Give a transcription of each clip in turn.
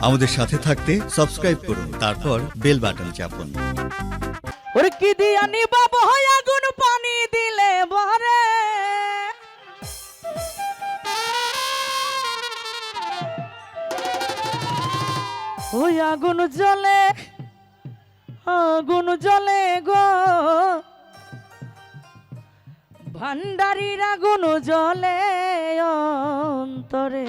আমাদের সাথে থাকতে সাবস্ক্রাইব করুন, তারপর বেল বাটন চাপুন। ওরে কি দিয়ানি বাবু হয় আগুন পানি দিলে বরে ওই আগুন জ্বলে আগুন জ্বলে গো। ভান্ডারির আগুন জ্বলে অন্তরে।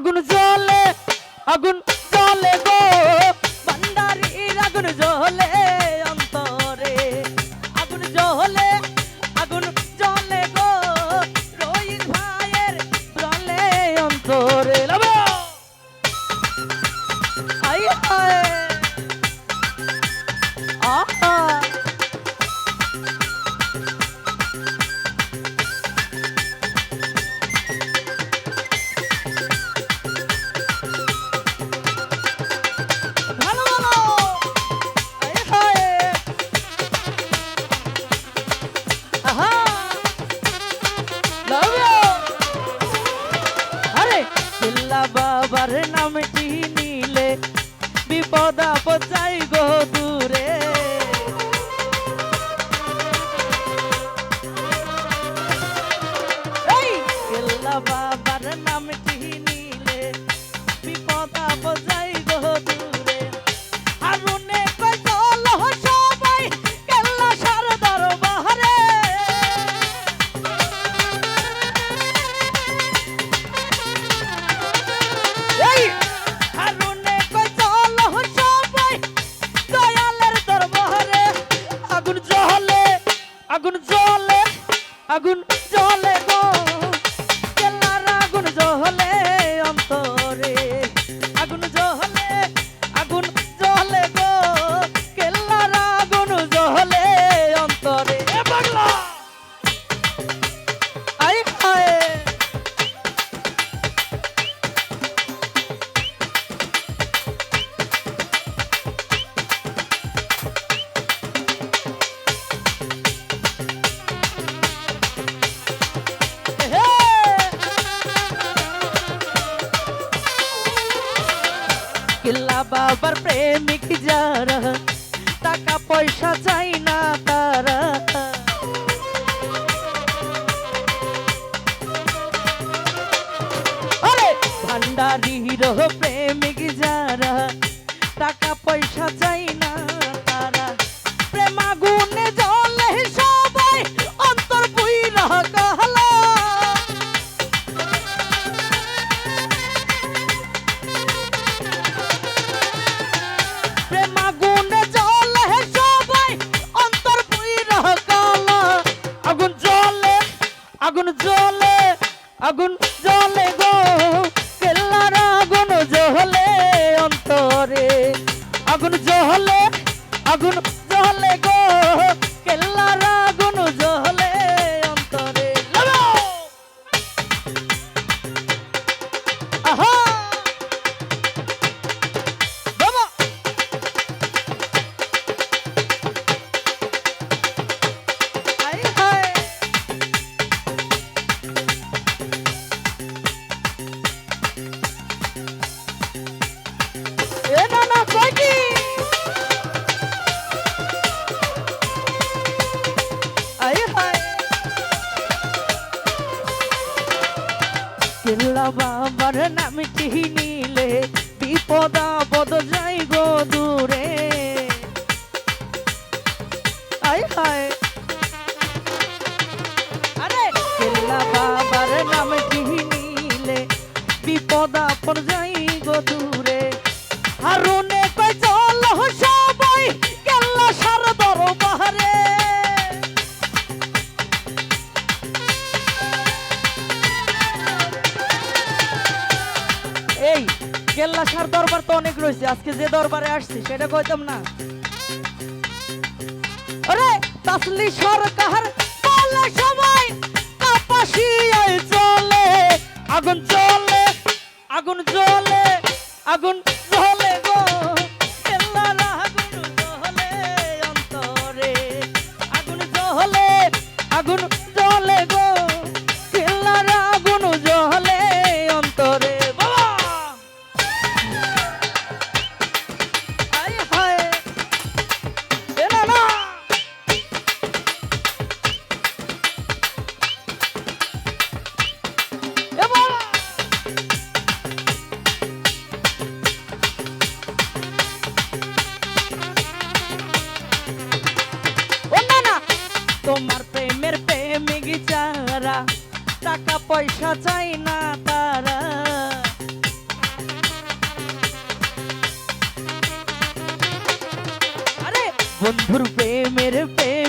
আগুন জ্বলে আগুন আগুন জলে কিল্লা বাবার প্রেমিক যারা, টাকা পয়সা চাই না তারা। ভান্ডারির প্রেমিক যারা, টাকা পয়সা চাই আগুন যার নামটি নিলে, বিপদ আপদ যাই গো দূরে। আয় হায়। আরে কেল্লা বাবার নামটি নিলে, বিপদ আপদ হয়েছে আজকে যে দরবারে আসছি, সেটা কইতাম না। আরে তাসলি সরকার পালা সময় কাপাসিয়ায় চলে। আগুন চলে আগুন চলে আগুন পারা। বন্ধুর প্রেমের প্রেম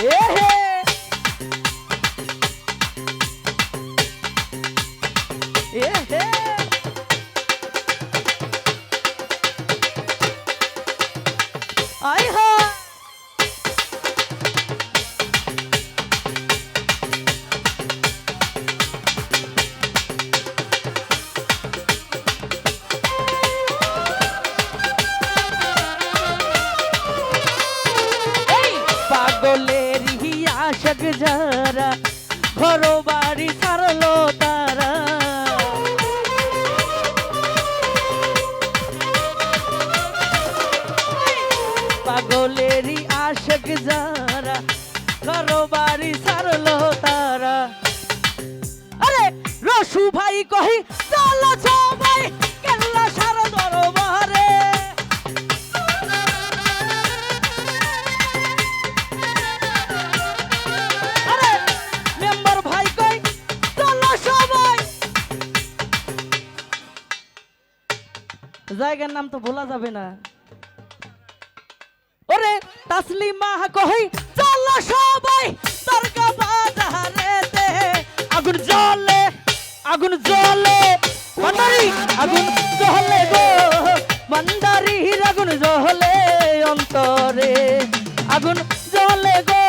Yeah. জায়গার নাম তো বলা যাবে না। ওরে তাসলিমা কহি, চলো সবাই দরগা বাজারেতে আগুন জ্বলে আগুন জ্বলে মন্দারি আগুন জ্বলে গো। মন্দারি আগুন জ্বলে অন্তরে। আগুন জ্বলে গো